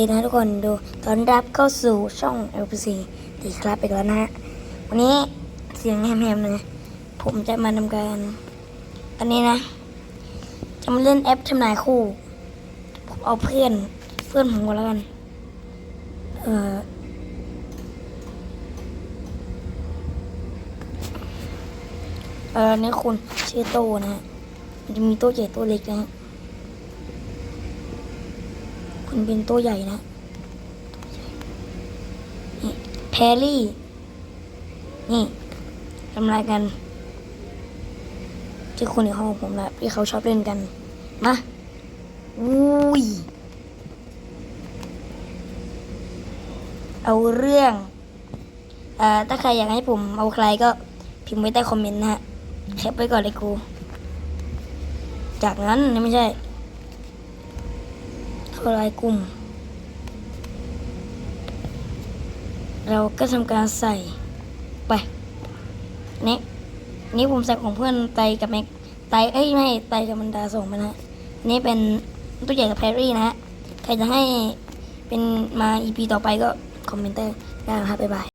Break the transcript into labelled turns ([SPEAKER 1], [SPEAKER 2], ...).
[SPEAKER 1] ดีนะทุกคนดูตอนรับเข้าสู่ช่อง LPC ตีครับอีกแล้วนะฮะ วันนี้เสียงแหมๆเลยผมจะมาทำการ อันนี้นะ จะมาเล่นแอปทำนายคู่ ผมเอาเพื่อน เพื่อนผมก่อนแล้วกัน เออเออนี่คุณชื่อโตนะฮะมันจะมีโตใหญ่โตเล็กนะฮะ คุณเป็นตัวใหญ่นะนี่แพรี่ นี่ทำอะไรกันที่คนในห้องผมแหละที่เขาชอบเล่นกัน มา อุ้ย เอาเรื่องเอ่อถ้าใครอยากให้ผมเอาใครก็พิมพ์ไว้ใต้คอมเมนต์นะฮะแคปไว้ก่อนเลยกู จากนั้นไม่ใช่ เราไลน์กลุ่ม เราก็ทำการใส่ไปนี่นี่ผมใส่ของเพื่อนไตกับแม็กไตเอ้ยไม่ไตกับมันดาส่งมานะฮะนี่เป็นตู้ใหญ่กับแพรรี่นะฮะใครจะให้เป็นมาอีพีต่อไปก็คอมเมนต์ได้นะครับบ๊ายบาย